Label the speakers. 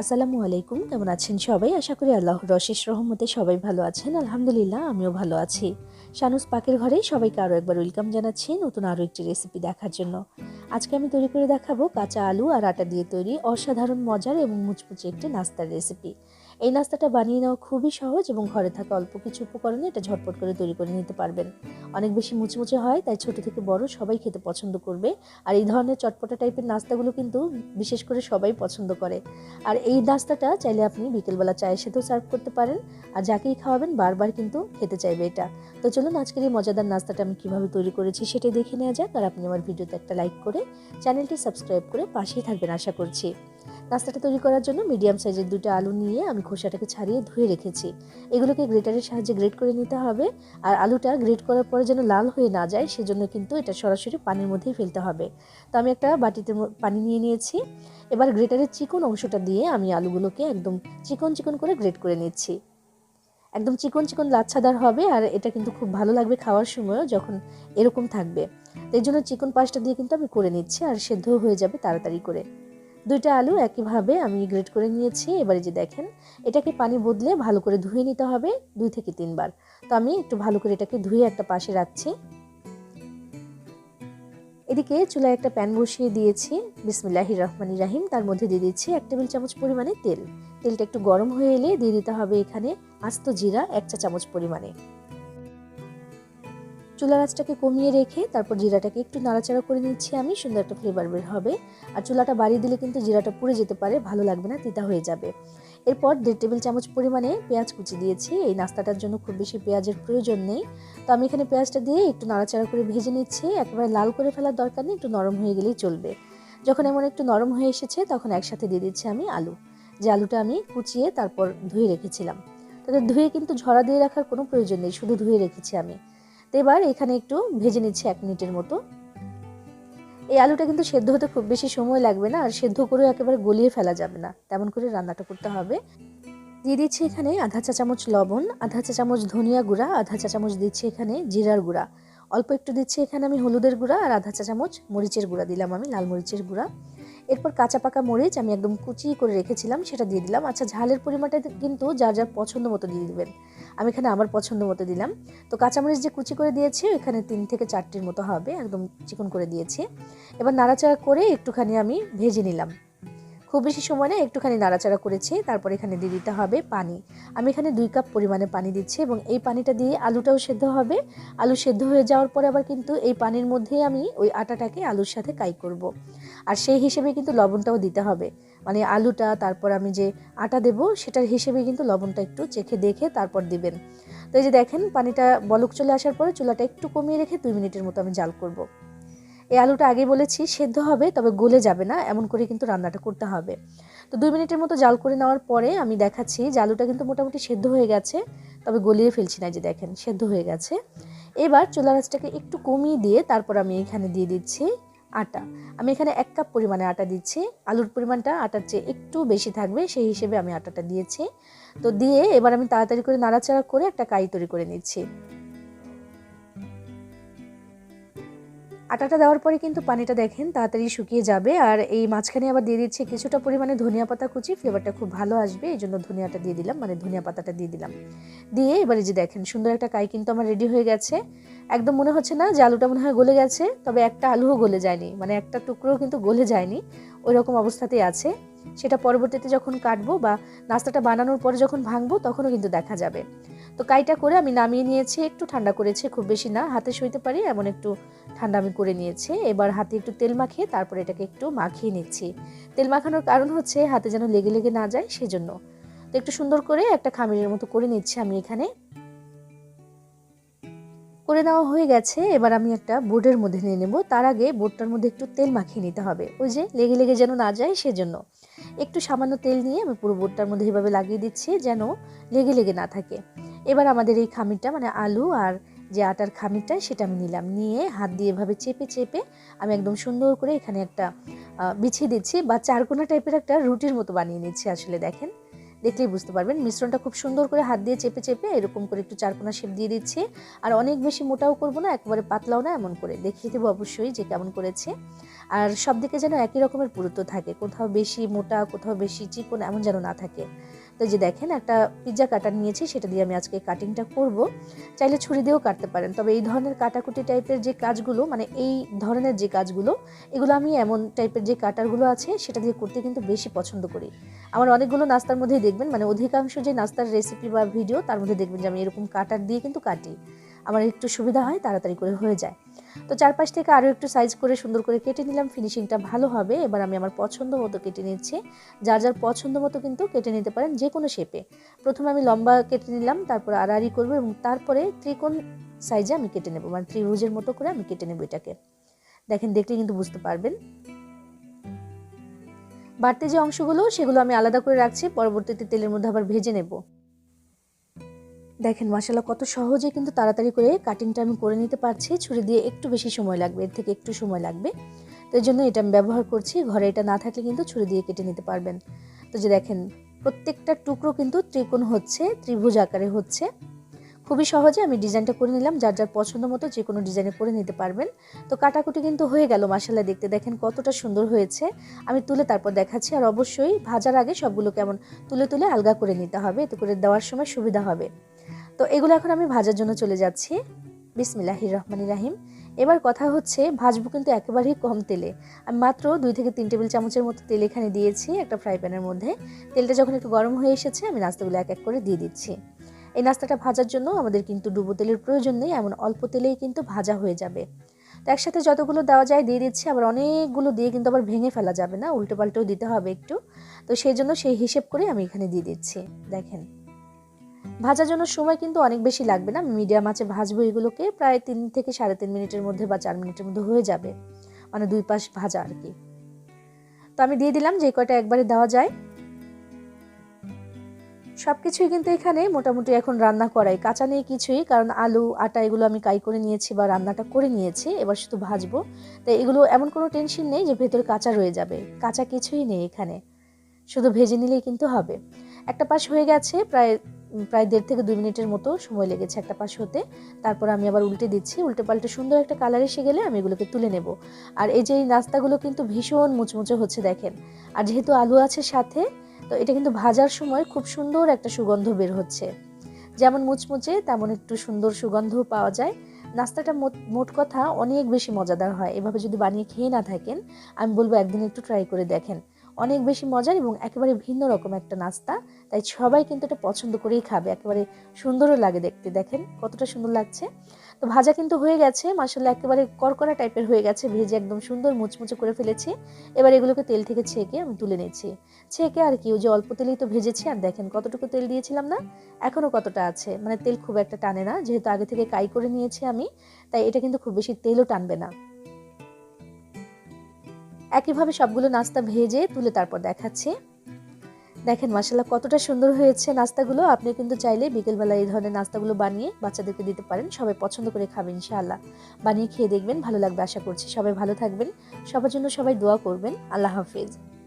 Speaker 1: আসসালামু আলাইকুম, কেমন আছেন সবাই? আশা করি আল্লাহ রশেষ রহমতে সবাই ভালো আছেন। আলহামদুলিল্লাহ, আমিও ভালো আছি। শানুস পাকের ঘরে সবাইকে আরও একবার ওয়েলকাম জানাচ্ছি নতুন আরও একটি রেসিপি দেখার জন্য। আজকে আমি তৈরি করে দেখাবো কাঁচা আলু আর আটা দিয়ে তৈরি অসাধারণ মজার এবং মুচমুচে একটি নাস্তার রেসিপি এই নাস্তাটা বানিয়ে নেওয়া খুবই সহজ এবং ঘরে থাকা অল্প কিছু উপকরণে এটা ঝটপট করে তৈরি করে নিতে পারবেন। অনেক বেশি মুচমুচে হয়, তাই ছোট থেকে বড় সবাই খেতে পছন্দ করবে। আর এই ধরনের চটপটা টাইপের নাস্তাগুলো কিন্তু বিশেষ করে সবাই পছন্দ করে। আর এই নাস্তাটা চাইলে আপনি বিকেলবেলা চায়ের সাথেও সার্ভ করতে পারেন। আর যাকেই খাওয়াবেন, বারবার কিন্তু খেতে চাইবে এটা। তো চলুন আজকের এই মজাদার নাস্তাটা আমি কীভাবে তৈরি করেছি সেটাই দেখে নেওয়া যাক। আর আপনি আমার ভিডিওতে একটা লাইক করে চ্যানেলটি সাবস্ক্রাইব করে পাশেই থাকবেন, আশা করছি। নাস্তাটা তৈরি করার জন্য মিডিয়াম সাইজের দুটো আলু নিয়ে আমি খোসাটাকে ছাড়িয়ে ধুয়ে রেখেছি। এগুলোকে গ্রেটারের সাহায্যে গ্রেট করে নিতে হবে। আর আলুটা গ্রেট করার পরে যেন লাল হয়ে না যায়, সেজন্য কিন্তু এটা সরাসরি পানির মধ্যেই ফেলতে হবে। তো আমি একটা বাটিতে পানি নিয়ে নিয়েছি। এবার গ্রেটারের চিকন অংশটা দিয়ে আমি আলুগুলোকে একদম চিকন চিকন করে গ্রেট করে নিচ্ছি। একদম চিকন চিকন লাচ্ছাদার হবে আর এটা কিন্তু খুব ভালো লাগবে খাওয়ার সময়ও যখন এরকম থাকবে। এই জন্য চিকন পাশটা দিয়ে কিন্তু আমি করে নিচ্ছি আর সেদ্ধ হয়ে যাবে তাড়াতাড়ি করে। দুইটা আলু একইভাবে আমি গ্রেট করে নিয়েছি। এবারে যে দেখেন, এটাকে পানি বদলে ভালো করে ধুয়ে নিতে হবে দুই থেকে তিনবার। তো আমি একটু ভালো করে এটাকে ধুয়ে একটা পাশে রাখছি। এদিকে চুলায় একটা প্যান বসিয়ে দিয়েছি। বিসমিল্লাহি রহমানি রাহিম। তার মধ্যে দিয়ে দিচ্ছি এক টেবিল চামচ পরিমাণে তেল। তেলটা একটু গরম হয়ে এলে দিয়ে দিতে হবে এখানে আস্ত জিরা এক চা চামচ পরিমাণে। চুলার আঁচটাকে কমিয়ে রেখে তারপর জিরাটাকে একটু নাড়াচাড়া করে নিচ্ছি আমি, সুন্দর একটা ফ্লেভার বের হবে। আর চুলাটা বাড়িয়ে দিলে কিন্তু জিরাটা পুড়ে যেতে পারে, ভালো লাগবে না, তিতা হয়ে যাবে। এরপর দেড় টেবিল চামচ পরিমাণে পেঁয়াজ কুচি দিয়েছি, এই নাস্তাটার জন্য খুব বেশি পেঁয়াজের প্রয়োজন নেই। তো আমি এখানে পেঁয়াজটা দিয়ে একটু নাড়াচাড়া করে ভেজে নিচ্ছি, একেবারে লাল করে ফেলার দরকার নেই, একটু নরম হয়ে গেলেই চলবে। যখন এমন একটু নরম হয়ে এসেছে, তখন একসাথে দিয়ে দিচ্ছি আমি আলু। যে আলুটা আমি কুচিয়ে তারপর ধুয়ে রেখেছিলাম। তাদের ধুয়ে কিন্তু ঝরা দিয়ে রাখার কোনো প্রয়োজন নেই, শুধু ধুয়ে রেখেছি আমি। তো এবার এখানে একটু ভেজে নিচ্ছি এক মিনিটের মতো। এই আলুটা কিন্তু সেদ্ধ হতে খুব বেশি সময় লাগবে না, আর সেদ্ধ করে একেবারে গলিয়ে ফেলা যাবে না। তেমন করে রান্নাটা করতে হবে। দিয়ে দিচ্ছি এখানে আধা চা চামচ লবণ, আধা চা চামচ ধনিয়া গুঁড়া, আধা চা চামচ দিচ্ছি এখানে জিরার গুঁড়া। অল্প একটু দিচ্ছি এখানে আমি হলুদের গুঁড়া আর আধা চা চামচ মরিচের গুঁড়া দিলাম আমি, লাল মরিচের গুঁড়া। এরপর কাঁচা পাকা মরিচ আমি একদম কুচি করে রেখেছিলাম, সেটা দিয়ে দিলাম। আচ্ছা ঝালের পরিমাণটা কিন্তু যার যার পছন্দ মতো দিয়ে দিবেন। আমি এখানে আমার পছন্দ মতো দিলাম। তো কাঁচামরিচ যে কুচি করে দিয়েছি, এখানে তিন থেকে চারটির মতো হবে, একদম চিকন করে দিয়েছি। এবার নাড়াচাড়া করে একটুখানি আমি ভেজে নিলাম। খুব বেশি সময় না একটুখানি নাড়াচাড়া করেছি, তারপর এখানে দিয়ে দিতে হবে পানি আমি এখানে দুই কাপ পরিমাণে পানি দিচ্ছি এবং এই পানিটা দিয়ে আলুটাও সেদ্ধ হবে আলু সেদ্ধ হয়ে যাওয়ার পরে আবার কিন্তু এই পানির মধ্যেই আমি ওই আটাটাকে আলুর সাথে কাই করব। আর সেই হিসেবে কিন্তু লবণটাও দিতে হবে মানে আলুটা, তারপর আমি যে আটা দেব, সেটার হিসেবে কিন্তু লবণটা একটু চেখে দেখে তারপর দিবেন তো এই যে দেখেন, পানিটা বলক চলে আসার পরে চুলাটা একটু কমিয়ে রেখে দুই মিনিটের মতো আমি জাল করব। এই আলুটা আগে বলেছি, সেদ্ধ হবে, তবে গলে যাবে না, এমন করে কিন্তু রান্নাটা করতে হবে। তো দুই মিনিটের মতো জাল করে নেওয়ার পরে আমি দেখাচ্ছি যে আলুটা কিন্তু মোটামুটি সেদ্ধ হয়ে গেছে, তবে গলিয়ে ফেলছি না যে দেখেন, সেদ্ধ হয়ে গেছে। এবার চুলা আঁচটাকে একটু কমিয়ে দিয়ে তারপর আমি এখানে দিয়ে দিচ্ছি আটা। আমি এখানে এক কাপ পরিমাণে আটা দিচ্ছি, আলুর পরিমাণটা আটার চেয়ে একটু বেশি থাকবে, সেই হিসেবে আমি আটাটা দিয়েছি। তো দিয়ে এবার আমি তাড়াতাড়ি করে নাড়াচাড়া করে একটা কাই তৈরি করে নিচ্ছি। আটাটা দেওয়ার পরে কিন্তু পানিটা দেখেন, তাড়াতাড়ি শুকিয়ে যাবে। আর এই মাঝখানে আবার দিয়ে দিচ্ছি কিছুটা পরিমাণে ধনিয়া পাতা কুচি, ফ্লেভারটা খুব ভালো আসবে, এই জন্য ধনিয়াটা দিয়ে দিলাম মানে ধনিয়া পাতাটা দিয়ে দিলাম। দিয়ে এবারে যে দেখেন, সুন্দর একটা কাই কিন্তু আমার রেডি হয়ে গেছে। একদম মনে হচ্ছে না যে আলুটা মনে হয় গলে গেছে, তবে একটা আলুও গলে যায়নি মানে একটা টুকরোও কিন্তু গলে যায়নি, ওই রকম অবস্থাতেই আছে। সেটা পরবর্তীতে যখন কাটবো বা নাস্তাটা বানানোর পরে যখন ভাঙবো, তখনও কিন্তু দেখা যাবে। তো কাইটা করে আমি নামিয়ে নিয়েছি, একটু ঠান্ডা করেছি, খুব বেশি না, হাতে সইতে পারি, এমন একটু ঠান্ডা আমি করে নিয়েছি। এবার হাতে একটু তেল মাখিয়ে তারপর এটাকে একটু মাখিয়ে নিচ্ছি। তেল মাখানোর কারণ হচ্ছে হাতে যেন লেগে লেগে না যায়, সেজন্য। তো একটু সুন্দর করে একটা খামিরের মতো করে নিচ্ছি আমি এখানে। করে নেওয়া হয়ে গেছে, এবার আমি একটা বোর্ডের মধ্যে নিয়ে নেব। তার আগে বোর্ডটার মধ্যে একটু তেল মাখিয়ে নিতে হবে। ওই যে লেগে লেগে যেন না যায়, সেজন্য। একটু সামান্য তেল নিয়ে আমি পুরো বোটটার মধ্যে এভাবে লাগিয়ে দিচ্ছি যেন লেগে লেগে না থাকে। এবার আমাদের এই খামিরটা মানে আলু আর যে আটার খামিরটা, সেটা আমি নিলাম। নিয়ে হাত দিয়ে এভাবে চেপে চেপে আমি একদম সুন্দর করে এখানে একটা বিছিয়ে দিচ্ছি বা চারকোনা টাইপের একটা রুটির মতো বানিয়ে নিচ্ছি আসলে দেখেন। দেখলেই বুঝতে পারবেন। মিশ্রণটা খুব সুন্দর করে হাত দিয়ে চেপে চেপে এরকম করে একটু চারকোনা শেপ দিয়ে দিচ্ছি। আর অনেক বেশি মোটাও করব না, একবারে পাতলাও না, এমন করে। দেখিয়ে দেবো অবশ্যই যে কেমন করেছে। আর সব দিকে যেন একই রকমের পুরুত্ব থাকে। কোথাও বেশি মোটা, কোথাও বেশি চিকন, এমন যেন না থাকে। তো যে দেখেন, একটা পিৎজা কাটার নিয়েছি, সেটা দিয়ে আমি আজকে কাটিংটা করব। চাইলে ছুরি দিয়েও কাটতে পারেন, তবে এই ধরনের কাটাকুটি টাইপের যে কাজগুলো মানে এই ধরনের যে কাজগুলো, এগুলো আমি এমন টাইপের যে কাটারগুলো আছে, সেটা দিয়ে করতে কিন্তু বেশি পছন্দ করি। আমার অনেকগুলো নাস্তার মধ্যেই দেখবেন মানে অধিকাংশ যে নাস্তার রেসিপি বা ভিডিও তার মধ্যে দেখবেন যে আমি এরকম কাটার দিয়ে কিন্তু কাটি। আমার একটু সুবিধা হয়, তাড়াতাড়ি করে হয়ে যায়। তো চারপাশ থেকে আরও একটু সাইজ করে সুন্দর করে কেটে নিলাম ফিনিশিংটা ভালো হবে। এবার আমি আমার পছন্দ মতো কেটে নিচ্ছি। যার যার পছন্দ মতো কিন্তু কেটে নিতে পারেন যে কোনো শেপে প্রথমে আমি লম্বা কেটে নিলাম, তারপর আড়াআড়ি করব এবং তারপরে ত্রিকোণ সাইজে আমি কেটে নেব মানে ত্রিভুজের মতো করে আমি কেটে নেব এটাকে। দেখেন, দেখলে কিন্তু বুঝতে পারবেন। বাড়তি যে অংশগুলো, সেগুলো আমি আলাদা করে রাখছি, পরবর্তীতে তেলের মধ্যে আবার ভেজে নেব। দেখেন মশলা কত সহজে কিন্তু তাড়াতাড়ি করে কাটিংটা আমি করে নিতে পারছি। ছুরি দিয়ে একটু বেশি সময় লাগবে, এর থেকে একটু সময় লাগবে। তো এই জন্য এটা আমি ব্যবহার করছি। ঘরে এটা না থাকলে কিন্তু ছুরি দিয়ে কেটে নিতে পারবেন। তো যে দেখেন, প্রত্যেকটা টুকরো কিন্তু ত্রিকোণ হচ্ছে, ত্রিভুজ আকারে হচ্ছে। খুবই সহজে আমি ডিজাইনটা করে নিলাম। যার যার পছন্দ মতো যে কোনো ডিজাইনে করে নিতে পারবেন। তো কাটাকুটি কিন্তু হয়ে গেল মাসালা দেখতে। দেখেন, কতটা সুন্দর হয়েছে। আমি তুলে তারপর দেখাচ্ছি। আর অবশ্যই ভাজার আগে সবগুলো কেমন? তুলে তুলে আলগা করে নিতে হবে। এতে করে দেওয়ার সময় সুবিধা হবে। তো এগুলো এখন আমি ভাজার জন্য চলে যাচ্ছি। বিসমিল্লাহির রহমান রাহিম। এবার কথা হচ্ছে, ভাজবো কিন্তু একেবারেই কম তেলে। আমি মাত্র দুই থেকে তিন টেবিল চামচের মতো তেল এখানে দিয়েছি, একটা ফ্রাই প্যানের মধ্যে। তেলটা যখন একটু গরম হয়ে এসেছে, আমি নাস্তাগুলো এক এক করে দিয়ে দিচ্ছি। এই নাস্তাটা ভাজার জন্য আমাদের কিন্তু ডুবো তেলের প্রয়োজন নেই, এমন অল্প তেলেই কিন্তু ভাজা হয়ে যাবে। তো একসাথে যতগুলো দেওয়া যায় দিয়ে দিচ্ছি, আবার অনেকগুলো দিয়ে কিন্তু আবার ভেঙে ফেলা যাবে না উল্টো পাল্টেও দিতে হবে একটু। তো সেই জন্য সেই হিসেব করে আমি এখানে দিয়ে দিচ্ছি, দেখেন। ভাজার জন্য সময় কিন্তু অনেক বেশি লাগবে না। মিডিয়াম আছে ভাজবো এগুলোকে প্রায় তিন থেকে সাড়ে তিন মিনিটের মধ্যে বা চার মিনিটের মধ্যে হয়ে যাবে। মানে দুই পাশ ভাজা আর কি। তো আমি দিয়ে দিলাম যে কয়টা একবারে দেওয়া যায়। সব কিছুই কিন্তু এখানে মোটামুটি এখন রান্না করাই। কাঁচা নেই কিছুই, কারণ আলু, আটা এগুলো আমি কাই করে নিয়েছি বা রান্নাটা করে নিয়েছি, এবার শুধু ভাজবো। তাই এগুলো এমন কোনো টেনশন নেই যে ভেতরে কাঁচা রয়ে যাবে। কাঁচা কিছুই নেই এখানে। শুধু ভেজে নিলেই কিন্তু হবে। একটা পাশ হয়ে গেছে, প্রায় প্রায় দেড় থেকে দুই মিনিটের মতো সময় লেগেছে একটা পাশ হতে। তারপর আমি আবার উল্টে দিচ্ছি। উল্টে পাল্টে সুন্দর একটা কালার এসে গেলে আমি এগুলোকে তুলে নেব। আর এই যে এই নাস্তাগুলো কিন্তু ভীষণ মুচমুচে হচ্ছে দেখেন। আর যেহেতু আলু আছে সাথে, তো এটা কিন্তু ভাজার সময় খুব সুন্দর একটা সুগন্ধ বের হচ্ছে। যেমন মুচমুচে, তেমন একটু সুন্দর সুগন্ধও পাওয়া যায়। নাস্তাটা মোট কথা অনেক বেশি মজাদার হয়। এভাবে যদি বানিয়ে খেয়ে না থাকেন, আমি বলব একদিন একটু ট্রাই করে দেখেন। অনেক বেশি মজার এবং একেবারে ভিন্ন রকম একটা নাস্তা। তাই সবাই কিন্তু এটা পছন্দ করেই খাবে, একেবারে সুন্দরও লাগে দেখতে, দেখেন কতটা সুন্দর লাগছে। তো ভাজা কিন্তু হয়ে গেছে মাসাল্লাহ একেবারে করকরা টাইপের হয়ে গেছে, ভেজে একদম সুন্দর মুচমুচে করে ফেলেছি। এবার এগুলোকে তেল থেকে ছেঁকে আমি তুলে নিচ্ছি ছেঁকে আর কি, ওই যে অল্প তেলেই তো ভেজেছি, আর দেখেন কতটুকু তেল দিয়েছিলাম না, এখনও কতটা আছে মানে তেল খুব একটা টানে না, যেহেতু আগে থেকে কাই করে নিয়েছি আমি, তাই এটা কিন্তু খুব বেশি তেলও টানবে না। একইভাবে সবগুলো নাস্তা ভেজে তুলে তারপর দেখাচ্ছি। দেখেন মাসাল্লাহ কতটা সুন্দর হয়েছে নাস্তাগুলো। আপনি কিন্তু চাইলে বিকেলবেলা এই ধরনের নাস্তাগুলো বানিয়ে বাচ্চাদেরকে দিতে পারেন। সবাই পছন্দ করে খাবেন ইনশাআল্লাহ। বানিয়ে খেয়ে দেখবেন, ভালো লাগবে, আশা করছি। সবাই ভালো থাকবেন। সবার জন্য সবাই দোয়া করবেন। আল্লাহ হাফিজ।